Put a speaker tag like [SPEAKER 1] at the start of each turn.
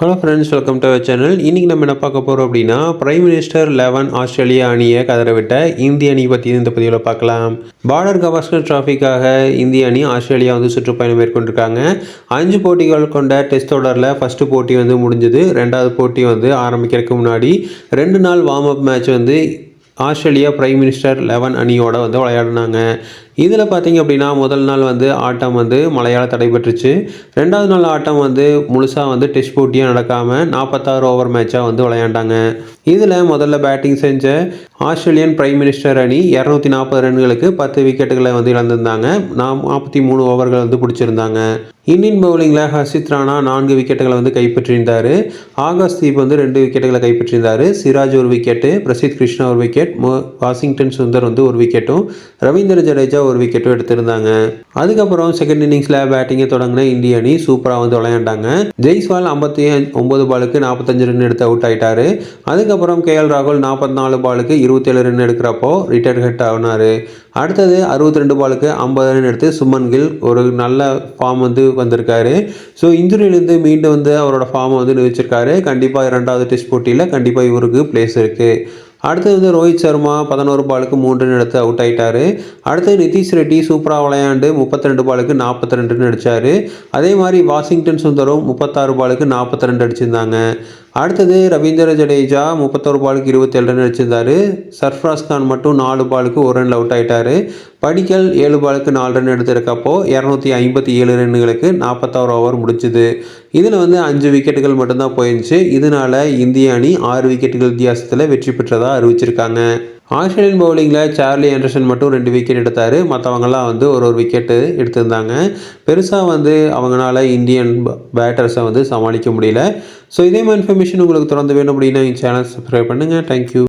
[SPEAKER 1] Hello friends welcome to our channel இன்றைக்கி நம்ம என்ன பார்க்க போகிறோம் அப்படின்னா பிரைம் மினிஸ்டர் லெவன் ஆஸ்திரேலியா அணியை கதறவிட்ட இந்திய அணி பற்றி இந்த பதிவில் பார்க்கலாம். பார்டர் கவாஸ்கர் டிராஃபிக்காக இந்திய அணி ஆஸ்திரேலியா வந்து சுற்றுப்பயணம் மேற்கொண்டிருக்காங்க. அஞ்சு போட்டிகள் கொண்ட டெஸ்ட் தொடரில் ஃபஸ்ட்டு போட்டி வந்து முடிஞ்சது. ரெண்டாவது போட்டி வந்து ஆரம்பிக்கிறதுக்கு முன்னாடி ரெண்டு நாள் வார்ம் அப் மேட்ச் வந்து ஆஸ்திரேலியா பிரைம் மினிஸ்டர் லெவன் அணியோட வந்து விளையாடினாங்க. இதில் பார்த்தீங்க அப்படின்னா முதல் நாள் வந்து ஆட்டம் வந்து மழையால் தடைபெற்றுச்சு ரெண்டாவது நாள் ஆட்டம் வந்து முழுசாக வந்து டெஸ்ட் போட்டியாக நடக்காமல் நாற்பத்தாறு ஓவர் மேட்சாக வந்து விளையாண்டாங்க. இதில் முதல்ல பேட்டிங் செஞ்ச ஆஸ்திரேலியன் பிரைம் மினிஸ்டர் அணி இரநூத்தி நாற்பது ரன்களுக்கு பத்து விக்கெட்டுகளை வந்து இழந்திருந்தாங்க. நான் நாற்பத்தி மூணு ஓவர்கள் வந்து பிடிச்சிருந்தாங்க. இந்தியன் பவுலிங்கில் ஹர்ஷித் ராணா நான்கு விக்கெட்டுகளை வந்து கைப்பற்றியிருந்தார். ஆகாஷ் தீப் வந்து ரெண்டு விக்கெட்டுகளை கைப்பற்றியிருந்தார். சிராஜ் ஒரு விக்கெட்டு பிரசித் கிருஷ்ணா ஒரு விக்கெட் வாஷிங்டன் சுந்தர் வந்து ஒரு விக்கெட்டும் ரவீந்திர ஜடேஜா ஒரு விக்கெட்டும் எடுத்திருந்தாங்க. அதுக்கப்புறம் செகண்ட் இன்னிங்ஸில் பேட்டிங்கை தொடங்கின இந்திய அணி சூப்பராக வந்து விளையாண்டாங்க. ஜெய்ஸ்வால் ஐம்பத்தி ஒன்பது பாலுக்கு நாற்பத்தஞ்சு ரன் எடுத்து அவுட் ஆயிட்டாரு. அதுக்கப்புறம் கே எல் ராகுல் நாற்பத்தி நாலு பாலுக்கு இருபத்தேழு ரன் எடுக்கிறப்போ ரிட்டையர் ஹெட் ஆகினார் அடுத்தது அறுபத்தி ரெண்டு பாலுக்கு ஐம்பது ரன் எடுத்து சுமன் கில் ஒரு நல்ல ஃபார்ம் வந்து வந்திருக்காரு. ஸோ இன்ஜுரியிலேருந்து மீண்டும் வந்து அவரோட ஃபார்மை வந்து நிறுவிச்சிருக்காரு. கண்டிப்பாக இரண்டாவது டெஸ்ட் போட்டியில் கண்டிப்பாக இவருக்கு பிளேஸ் இருக்குது அடுத்தது வந்து ரோஹித் சர்மா பதினோரு பாலுக்கு மூன்று ரன் எடுத்து அவுட் ஆகிட்டார் அடுத்தது நிதிஷ் ரெட்டி சூப்பராக விளையாண்டு முப்பத்தி ரெண்டு பாலுக்கு நாற்பத்தி ரெண்டு ரன் அடித்தார் அதே மாதிரி வாஷிங்டன் சுந்தரும் முப்பத்தாறு பாலுக்கு நாற்பத்தி ரெண்டு அடிச்சிருந்தாங்க. அடுத்தது ரவீந்திர ஜடேஜா முப்பத்தோரு பாலுக்கு இருபத்தேழு ரன் அடிச்சிருந்தாரு. சர்ஃப்ராஸ் கான் மட்டும் நாலு பாலுக்கு ஒரு ரன் அவுட் ஆகிட்டார் படிக்கல் ஏழு பாலுக்கு நாலு ரன் எடுத்திருக்கப்போ இரநூத்தி ஐம்பத்தி ஏழு ரன்னுகளுக்கு நாற்பத்தாறு ஓவர் முடிச்சுது இதில் வந்து அஞ்சு விக்கெட்டுகள் மட்டும்தான் போயிருந்துச்சு. இதனால இந்திய அணி ஆறு விக்கெட்டுகள் வித்தியாசத்தில் வெற்றி பெற்றதாக அறிவிச்சிருக்காங்க. ஆஸ்திரேலியன் பவுலிங்கில் சார்லி ஆண்டர்சன் மட்டும் ரெண்டு விக்கெட் எடுத்தார். மற்றவங்களாம் வந்து ஒரு ஒரு விக்கெட்டு எடுத்திருந்தாங்க. பெருசாக வந்து அவங்களால இந்தியன் பேட்டர்ஸை வந்து சமாளிக்க முடியல. ஸோ இதே மாதிரி இன்ஃபர்மேஷன் உங்களுக்கு தொடர்ந்து வேணும் அப்படின்னா என் சேனல் சப்ஸ்கிரைப் பண்ணுங்கள் தேங்க்யூ